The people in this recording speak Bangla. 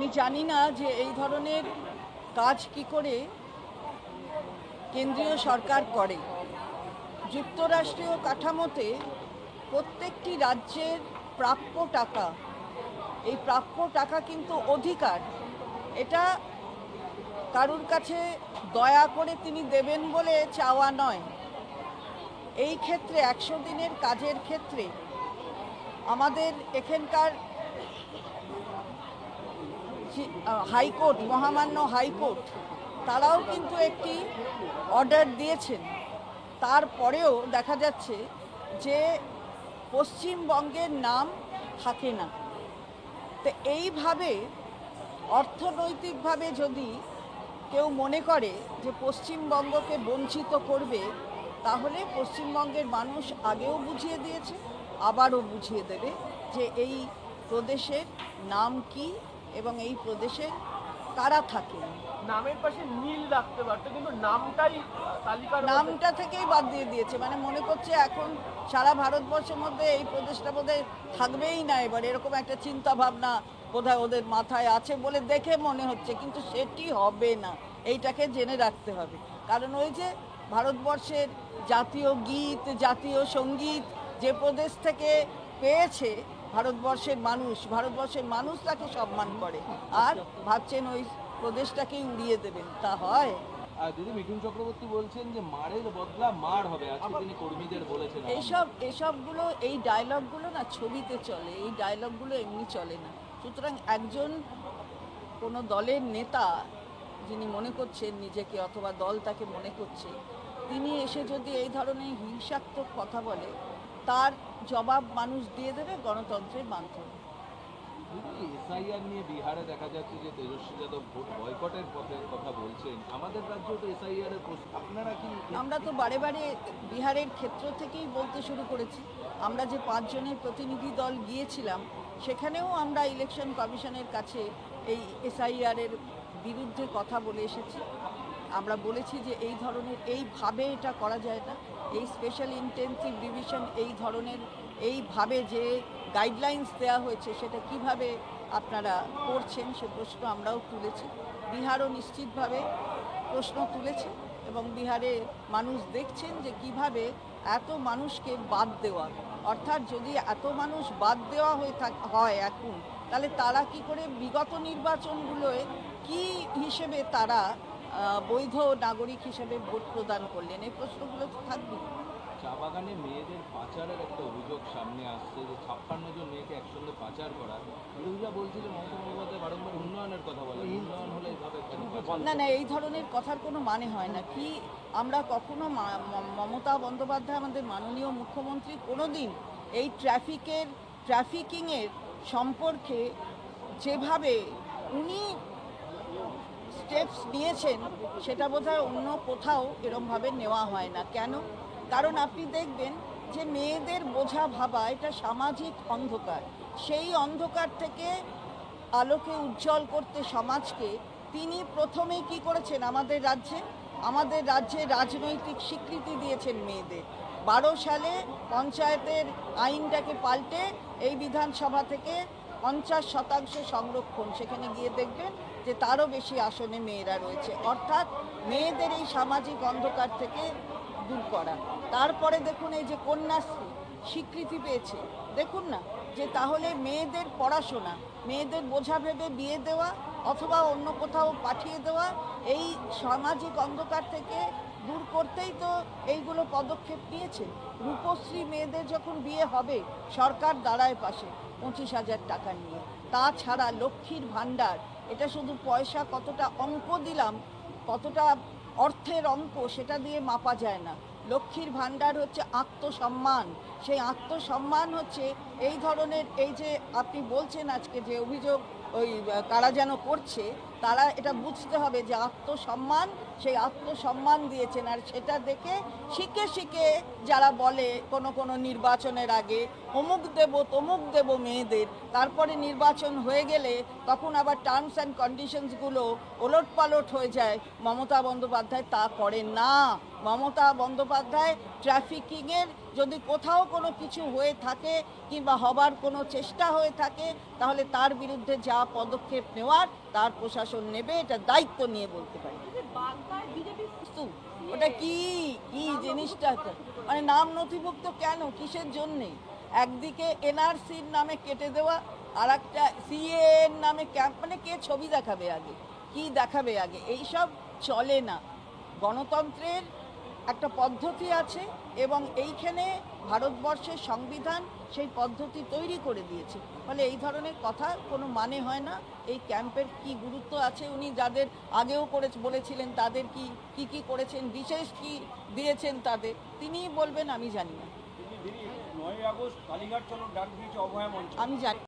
আমি জানি না যে এই ধরনের কাজ কি করে কেন্দ্রীয় সরকার করে। যুক্তরাষ্ট্রীয় কাঠামোতে প্রত্যেকটি রাজ্যের প্রাপ্য টাকা, এই প্রাপ্য টাকা কিন্তু অধিকার। এটা কারুর কাছে দয়া করে তিনি দেবেন বলে চাওয়া নয়। এই ক্ষেত্রে, একশো দিনের কাজের ক্ষেত্রে আমাদের এখানকার হাইকোর্ট, মহামান্য হাইকোর্ট, তারাও কিন্তু একটি অর্ডার দিয়েছেন। তারপরেও দেখা যাচ্ছে যে পশ্চিমবঙ্গের নাম থাকে না। তো এইভাবে অর্থনৈতিকভাবে যদি কেউ মনে করে যে পশ্চিমবঙ্গকে বঞ্চিত করবে, তাহলে পশ্চিমবঙ্গের মানুষ আগেও বুঝিয়ে দিয়েছে, আবারও বুঝিয়ে দেবে যে এই প্রদেশের নাম কি এবং এই প্রদেশে কারা থাকেন নামের পাশে নীল রাখতে পারতো কিন্তু নামটাই মধ্যে- নামটা থেকেই বাদ দিয়ে দিয়েছে। মানে মনে করছে এখন সারা ভারতবর্ষের মধ্যে এই প্রদেশটা বোধহয় থাকবেই না এবার। এরকম একটা চিন্তা ভাবনা বোধহয় ওদের মাথায় আছে বলে দেখে মনে হচ্ছে কিন্তু সেটি হবে না। এইটাকে জেনে রাখতে হবে। কারণ ওই যে ভারতবর্ষের জাতীয় গীত জাতীয় সংগীত যে প্রদেশ থেকে পেয়েছে ভারতবর্ষের মানুষ ভারতবর্ষের মানুষ তাকে সম্মান করে। আর ভাবছেন ওই প্রদেশটাকেই উড়িয়ে দেবেন। তা হয়। দিদি মিঠুন চক্রবর্তী বলছেন যে মারের বদলা মার হবে। আজকে তিনি কর্মীদের বলেছেন এইসব এসবগুলো এই ডায়লগগুলো না ছবিতে চলে। এই ডায়লগগুলো এমনি চলে না। সুতরাং একজন কোনো দলের নেতা যিনি মনে করছেন নিজেকে অথবা দল তাকে মনে করছে তিনি এসে যদি এই ধরনের হিংসাত্মক কথা বলে তার জবাব মানুষ দিয়ে দেবে গণতন্ত্রের মাধ্যমে। এসআইআর নিয়ে বিহারে দেখা যাচ্ছে যে তেজস্বী যাদব ভোট বয়কটের পথে কথা বলছেন। আমাদের রাজ্যেও তো এসআইআর এর আপনারা কি আমরা তো বারে বারে বিহারের ক্ষেত্র থেকেই বলতে শুরু করেছি। আমরা যে পাঁচজনের প্রতিনিধি দল গিয়েছিলাম সেখানেও আমরা ইলেকশন কমিশনের কাছে এই এসআইআর এর বিরুদ্ধে কথা বলে এসেছি। আমরা বলেছি যে এই ধরনের, এইভাবে এটা করা যায় না। এই স্পেশাল ইন্টেন্সিভ ডিভিশন এই ধরনের, এইভাবে যে গাইডলাইন্স দেওয়া হয়েছে সেটা কীভাবে আপনারা করছেন সে প্রশ্ন আমরাও তুলেছি। বিহারও নিশ্চিতভাবে প্রশ্ন তুলেছে এবং বিহারে মানুষ দেখছেন যে কীভাবে এত মানুষকে বাদ দেওয়া। অর্থাৎ যদি এত মানুষ বাদ দেওয়া হয়ে থাক, হয় এখন, তাহলে তারা কি করে বিগত নির্বাচনগুলোয় কি হিসেবে তারা বৈধ নাগরিক হিসেবে ভোট প্রদান করলেন। এই প্রশ্নগুলো তো থাকবে। চা বাগানে মেয়েদের পাচারের একটা অভিযোগ সামনে আসছে যে ছাপ্পান্ন জন মেয়েকে একসঙ্গে পাচার করা। বিরোধীরা বলছে যে মমতা বন্দ্যোপাধ্যায় বারংবার উন্নয়নের কথা বলে উন্নয়ন হলে এইভাবে না না এই ধরনের কথার কোনো মানে হয় না। কি আমরা কখনো মা- মমতা বন্দ্যোপাধ্যায় আমাদের মাননীয় মুখ্যমন্ত্রী কোনোদিন এই ট্রাফিকের ট্রাফিকিংয়ের সম্পর্কে যেভাবে উনি স্টেপস নিয়েছেন, সেটা বোধহয় অন্য কোথাও এরমভাবে নেওয়া হয় না। কেন? কারণ আপনি দেখবেন যে মেয়েদের বোঝা ভাবা এটা সামাজিক অন্ধকার। সেই অন্ধকার থেকে আলোকে উজ্জ্বল করতে সমাজকে তিনি প্রথমে কি করেছেন আমাদের রাজ্যে? আমাদের রাজ্যে রাজনৈতিক স্বীকৃতি দিয়েছেন মেয়েদের। বারো সালে পঞ্চায়েতের আইনটাকে পাল্টে এই বিধানসভা থেকে পঞ্চাশ শতাংশ সংরক্ষণ। সেখানে গিয়ে দেখবেন যে তারও বেশি আসনে মেয়েরা রয়েছে। অর্থাৎ মেয়েদের এই সামাজিক অন্ধকার থেকে দূর করা। তারপরে দেখুন এই যে কন্যাশ্রী, স্বীকৃতি পেয়েছে। দেখুন না, যে তাহলে মেয়েদের পড়াশোনা, মেয়েদের বোঝা ভেবে বিয়ে দেওয়া অথবা অন্য কোথাও পাঠিয়ে দেওয়া, এই সামাজিক অন্ধকার থেকে দূর করতেই তো এইগুলো পদক্ষেপ নিয়েছে। রূপশ্রী মেয়েদের যখন বিয়ে হবে, সরকার দাঁড়ায় পাশে পঁচিশ হাজার টাকা নিয়ে। তাছাড়া লক্ষ্মীর ভাণ্ডার, এটা শুধু পয়সা কতটা অঙ্ক দিলাম, কতটা অর্থের অঙ্ক সেটা দিয়ে মাপা যায় না। লক্ষ্মীর ভাণ্ডার হচ্ছে আত্মসম্মান। সেই আত্মসম্মান হচ্ছে এই ধরনের এই যে আপনি বলছেন আজকে যে অভিযোগ ওই কারা যেন করছে, তারা এটা বুঝতে হবে যে আত্মসম্মান, সেই আত্মসম্মান দিয়েছেন। আর সেটা দেখে শিখে শিখে যারা বলে কোনো কোনো নির্বাচনের আগে অমুক দেব, তমুক দেব মেয়েদের, তারপরে নির্বাচন হয়ে গেলে তখন আবার টার্মস অ্যান্ড কন্ডিশনসগুলো ওলট পালট হয়ে যায়। মমতা বন্দ্যোপাধ্যায় তা করেন না। মমতা বন্দ্যোপাধ্যায় ট্রাফিকিংয়ের যদি কোথাও কোনো কিছু হয়ে থাকে কিংবা হবার কোনো চেষ্টা হয়ে থাকে, তাহলে তার বিরুদ্ধে যা পদক্ষেপ নেওয়ার তার প্রশাসন নেবে, এটা দায়িত্ব নিয়ে বলতে পারি। ওটা কি? কি জিনিসটা? মানে নাম নথিভুক্ত কেন? কিসের জন্যে? একদিকে এনআরসির নামে কেটে দেওয়া আর একটা সিএ এর নামে ক্যাম্প মানে কে ছবি দেখাবে আগে? কি দেখাবে আগে? এইসব চলে না। গণতন্ত্রের একটা পদ্ধতি আছে এবং এইখানে ভারতবর্ষের সংবিধান সেই পদ্ধতি তৈরি করে দিয়েছে। ফলে এই ধরনের কথা কোনো মানে হয় না। এই ক্যাম্পের কি গুরুত্ব আছে? উনি যাদের আগেও করে বলেছিলেন তাদের কি কি কি করেছেন? বিশেষ কি দিয়েছেন তাদের? তিনিই বলবেন আমি জানি না। আমি জানি।